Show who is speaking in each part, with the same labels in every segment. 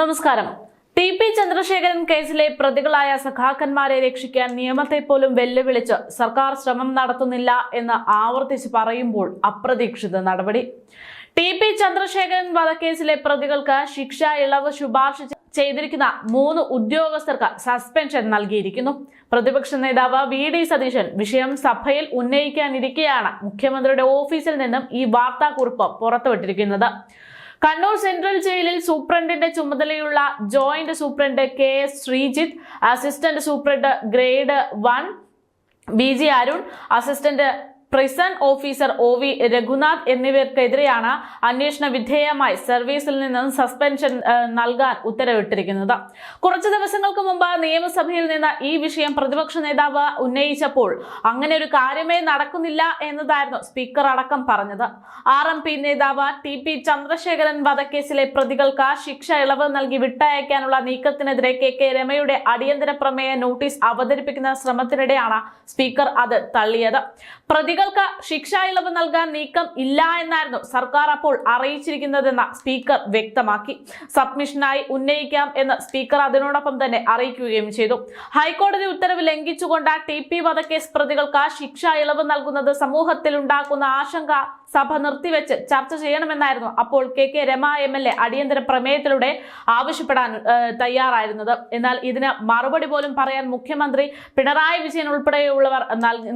Speaker 1: നമസ്കാരം. T P Chandrasekharan കേസിലെ പ്രതികളായ സഖാക്കന്മാരെ രക്ഷിക്കാൻ നിയമത്തെ പോലും വെല്ലുവിളിച്ച് സർക്കാർ ശ്രമം നടത്തുന്നില്ല എന്ന് ആവർത്തിച്ച് പറയുമ്പോൾ അപ്രതീക്ഷിത നടപടി. ടി പി ചന്ദ്രശേഖരൻ വധക്കേസിലെ പ്രതികൾക്ക് ശിക്ഷ ഇളവ് ശുപാർശ ചെയ്തിരിക്കുന്ന മൂന്ന് ഉദ്യോഗസ്ഥർക്ക് സസ്പെൻഷൻ നൽകിയിരിക്കുന്നു. പ്രതിപക്ഷ നേതാവ് വി ഡി സതീശൻ വിഷയം സഭയിൽ ഉന്നയിക്കാനിരിക്കെയാണ് മുഖ്യമന്ത്രിയുടെ ഓഫീസിൽ നിന്നും ഈ വാർത്താക്കുറിപ്പ് പുറത്തുവിട്ടിരിക്കുന്നത്. കണ്ണൂർ സെൻട്രൽ ജയിലിൽ സൂപ്രണ്ടിന്റെ ചുമതലയുള്ള joint superintendent K S Sreejith assistant superintendent grade one B G Arun assistant prison officer O V Raghunath എന്നിവർക്കെതിരെയാണ് അന്വേഷണ വിധേയമായി സർവീസിൽ നിന്നും സസ്പെൻഷൻ നൽകാൻ ഉത്തരവിട്ടിരിക്കുന്നത്. കുറച്ചു ദിവസങ്ങൾക്ക് മുമ്പ് നിയമസഭയിൽ നിന്ന് ഈ വിഷയം പ്രതിപക്ഷ നേതാവ് ഉന്നയിച്ചപ്പോൾ അങ്ങനെ ഒരു കാര്യമേ നടക്കുന്നില്ല എന്നതായിരുന്നു സ്പീക്കർ അടക്കം പറഞ്ഞത്. ആർ എം പി നേതാവ് ടി പി ചന്ദ്രശേഖരൻ വധക്കേസിലെ പ്രതികൾക്ക് ശിക്ഷ ഇളവ് നൽകി വിട്ടയക്കാനുള്ള നീക്കത്തിനെതിരെ കെ കെ രമയുടെ അടിയന്തര പ്രമേയ നോട്ടീസ് അവതരിപ്പിക്കുന്ന ശ്രമത്തിനിടെയാണ് സ്പീക്കർ അത് തള്ളിയത്. പ്രതികൾക്ക് ശിക്ഷ ഇളവ് നൽകാൻ നീക്കം ഇല്ല എന്നായിരുന്നു സർക്കാർ അപ്പോൾ അറിയിച്ചിരിക്കുന്നതെന്ന് സ്പീക്കർ വ്യക്തമാക്കി. സബ്മിഷനായി ഉന്നയിക്കാം എന്ന് സ്പീക്കർ അതിനോടൊപ്പം തന്നെ അറിയിക്കുകയും ചെയ്തു. ഹൈക്കോടതി ഉത്തരവ് ലംഘിച്ചുകൊണ്ട് ടി പി വധക്കേസ് പ്രതികൾക്ക് ശിക്ഷ ഇളവ് നൽകുന്നത് സമൂഹത്തിൽ ഉണ്ടാക്കുന്ന ആശങ്ക സഭ നിർത്തിവെച്ച് ചർച്ച ചെയ്യണമെന്നായിരുന്നു അപ്പോൾ K K Rema M L A അടിയന്തര പ്രമേയത്തിലൂടെ ആവശ്യപ്പെടാൻ തയ്യാറായിരുന്നത്. എന്നാൽ ഇതിന് മറുപടി പോലും പറയാൻ മുഖ്യമന്ത്രി പിണറായി വിജയൻ ഉൾപ്പെടെയുള്ളവർ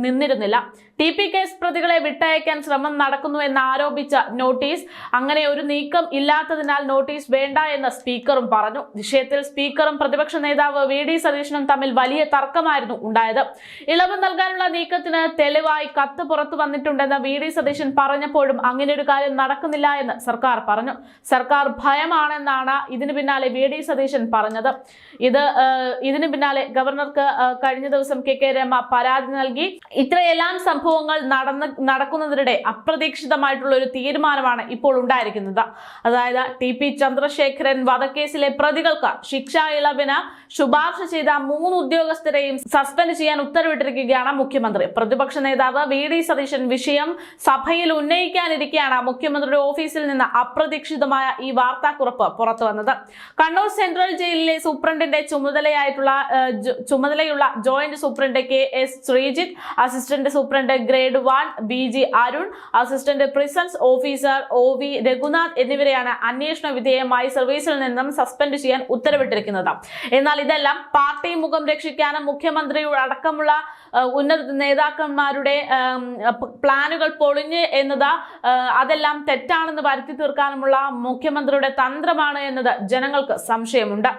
Speaker 1: നിന്നിരുന്നില്ല. ടി പി കേസ് പ്രതികളെ വിട്ടയക്കാൻ ശ്രമം നടക്കുന്നു എന്ന് ആരോപിച്ച നോട്ടീസ്. അങ്ങനെ ഒരു നീക്കം ഇല്ലാത്തതിനാൽ നോട്ടീസ് വേണ്ട എന്ന് സ്പീക്കറും പറഞ്ഞു. വിഷയത്തിൽ സ്പീക്കറും പ്രതിപക്ഷ നേതാവ് വി ഡി സതീശനും തമ്മിൽ വലിയ തർക്കമായിരുന്നു ഉണ്ടായത്. ഇളവ് നൽകാനുള്ള നീക്കത്തിന് തെളിവായി കത്ത് പുറത്തു വന്നിട്ടുണ്ടെന്ന് വി ഡി സതീശൻ പറഞ്ഞപ്പോഴും അങ്ങനെ ഒരു കാര്യം നടക്കുന്നില്ല എന്ന് സർക്കാർ പറഞ്ഞു. സർക്കാർ ഭയമാണെന്നാണ് ഇതിനു പിന്നാലെ വി ഡി സതീശൻ പറഞ്ഞത്. ഇത് ഇതിനു പിന്നാലെ ഗവർണർക്ക് കഴിഞ്ഞ ദിവസം കെ കെ രമ പരാതി നൽകി. ഇത്രയെല്ലാം സംഭവങ്ങൾ നടന്ന് നടക്കുന്നതിനിടെ അപ്രതീക്ഷിതമായിട്ടുള്ള ഒരു തീരുമാനമാണ് ഇപ്പോൾ ഉണ്ടായിരിക്കുന്നത്. അതായത് ടി പി ചന്ദ്രശേഖരൻ വധക്കേസിലെ പ്രതികൾക്ക് ശിക്ഷാ ഇളവിന് ശുപാർശ ചെയ്ത മൂന്ന് ഉദ്യോഗസ്ഥരെയും സസ്പെൻഡ് ചെയ്യാൻ ഉത്തരവിട്ടിരിക്കുകയാണ് മുഖ്യമന്ത്രി. പ്രതിപക്ഷ നേതാവ് വി ഡി സതീശൻ വിഷയം സഭയിൽ ഉന്നയിക്കാനിരിക്കെയാണ് മുഖ്യമന്ത്രിയുടെ ഓഫീസിൽ നിന്ന് അപ്രതീക്ഷിതമായ ഈ വാർത്താക്കുറിപ്പ് പുറത്തു വന്നത്. കണ്ണൂർ സെൻട്രൽ ജയിലിലെ സൂപ്രണ്ടിന്റെ ചുമതലയായിട്ടുള്ള ചുമതലയുള്ള joint superintendent K S Sreejith assistant superintendent grade one B G Arun assistant prisons officer O V Raghunath എന്നിവരെയാണ് അന്വേഷണ വിധേയമായി സർവീസിൽ നിന്നും സസ്പെൻഡ് ചെയ്യാൻ ഉത്തരവിട്ടിരിക്കുന്നത്. എന്നാൽ ഇതെല്ലാം പാർട്ടി മുഖം രക്ഷിക്കാനും മുഖ്യമന്ത്രിയുടെ അടക്കമുള്ള ഉന്നത നേതാക്കന്മാരുടെ പ്ലാനുകൾ പൊളിഞ്ഞ് എന്നത് അതെല്ലാം തെറ്റാണെന്ന് വരുത്തി തീർക്കാനുമുള്ള മുഖ്യമന്ത്രിയുടെ തന്ത്രമാണ് എന്നത് ജനങ്ങൾക്ക് സംശയമുണ്ട്.